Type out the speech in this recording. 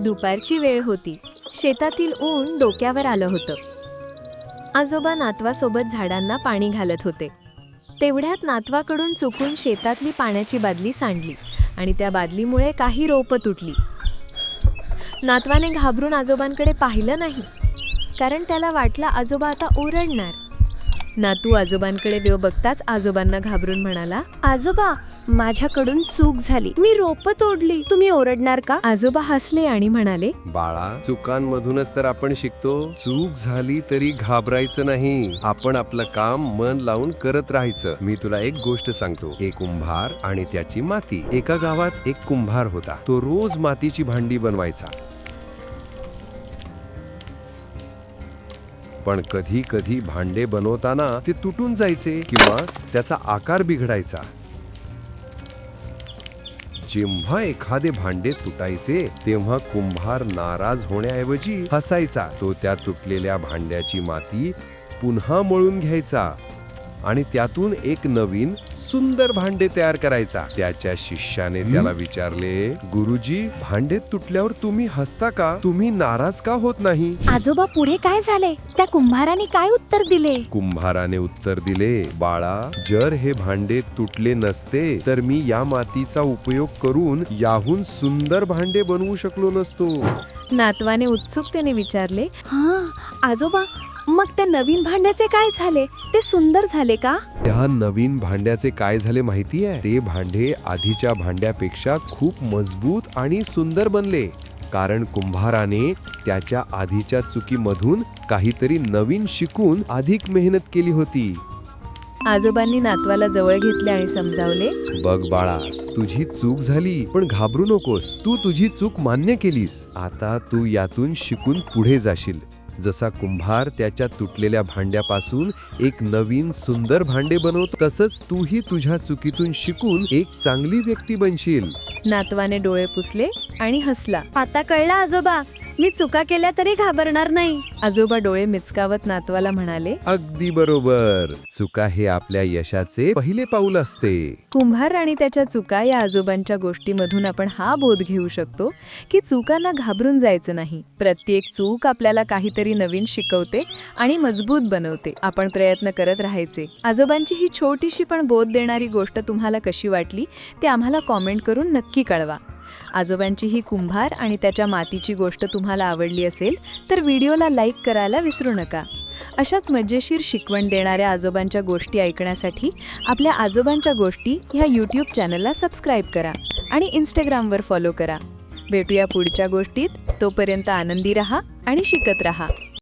दुपारची वेळ होती. शेतातील ऊन डोक्यावर आलं होतं. आजोबा नातवासोबत झाडांना पाणी घालत होते. तेवढ्यात नातवाकडून चुकून शेतातली पाण्याची बादली सांडली आणि त्या बादलीमुळे काही रोपं तुटली. नातवाने घाबरून आजोबांकडे पाहिलं नाही. कारण त्याला वाटलं आजोबा आता ओरडणार. नातू आजोबांकडे वेव बघताच आजोबांना घाबरून म्हणाला? आजोबा माझ्याकडून चूक झाली. मी रोप तोडली. तुम्ही ओरडणार का? आजोबा हसले आणि म्हणाले बाळा चुकांमधूनच तर आपण शिकतो. चूक झाली तरी घाबरायचं नाही. आपण आपलं काम मन लावून करत राहायचं. मी तुला एक गोष्ट सांगतो. एक कुंभार आणि त्याची माती. एका गावात एक कुंभार होता. तो रोज मातीची भांडी बनवायचा. पण कधी कधी भांडे बनवताना ते तुटून जायचे किंवा त्याचा आकार बिघडायचा. जेव्हा एखादे भांडे तुटायचे तेव्हा कुंभार नाराज होण्याऐवजी हसायचा. तो त्या तुटलेल्या भांड्याची माती पुन्हा मळून घ्यायचा आणि त्यातून एक नवीन सुंदर भांडे तयार करायचा. त्याच्या शिष्याने त्याला विचारले गुरुजी भांडे तुटल्यावर तुम्ही हसता का? तुम्ही नाराज का होत नाही? आजोबा पुढे काय झाले? त्या कुंभाराने काय उत्तर दिले? कुंभाराने उत्तर दिले बाळा जर हे भांडे तुटले नसते तर मी या मातीचा उपयोग करून याहून सुंदर भांडे बनवू शकलो नसतो. नातवाने उत्सुकतेने विचारले हा आजोबा मग त्या नवीन भांड्याचे काय झाले? ते सुंदर झाले का? त्या नवीन भांड्याचे काय झाले माहिती आहे ते भांडे आधीच्या भांड्यापेक्षा खूप मजबूत आणि सुंदर बनले. कारण कुंभाराने त्याच्या आधीच्या चुकीमधून काहीतरी नवीन शिकून अधिक मेहनत केली होती. आजोबांनी नातवाला जवळ घेतले आणि समजावले बघ बाळा तुझी चूक झाली पण घाबरू नकोस. तू तुझी चूक मान्य केलीस. आता तू यातून शिकून पुढे जाशील. जसा कुंभार त्याच्या तुटलेल्या भांड्यापासून एक नवीन सुंदर भांडे बनवतो तसंच तूही तुझ्या चुकीतून शिकून एक चांगली व्यक्ती बनशील. नातवाने डोळे पुसले आणि हसला. आता कळला आजोबा मी चुका केल्या तरी घाबरणार नाही. आजोबा डोळे मिचकावत नातवाला म्हणाले अगदी बरोबर. चुका हे आपल्या यशाचे पहिले पाऊल असते. कुंभार आणि त्याच्या चुका या आजोबांच्या गोष्टीमधून आपण हा बोध घेऊ शकतो की चुकांना घाबरून जायचं नाही. प्रत्येक चूक आपल्याला काहीतरी नवीन शिकवते आणि मजबूत बनवते. आपण प्रयत्न करत राहायचे. आजोबांची ही छोटीशी पण बोध देणारी गोष्ट तुम्हाला कशी वाटली ते आम्हाला कॉमेंट करून नक्की कळवा. आजोबांची ही कुंभार आणि त्याच्या मातीची गोष्ट तुम्हाला आवडली असेल तर व्हिडिओला लाईक करायला विसरू नका. अशाच मजेशीर शिकवण देणाऱ्या आजोबांच्या गोष्टी ऐकण्यासाठी आपल्या आजोबांच्या गोष्टी ह्या यूट्यूब चॅनलला सबस्क्राईब करा आणि इंस्टाग्रामवर फॉलो करा. भेटूया पुढच्या गोष्टीत. तोपर्यंत आनंदी रहा आणि शिकत रहा.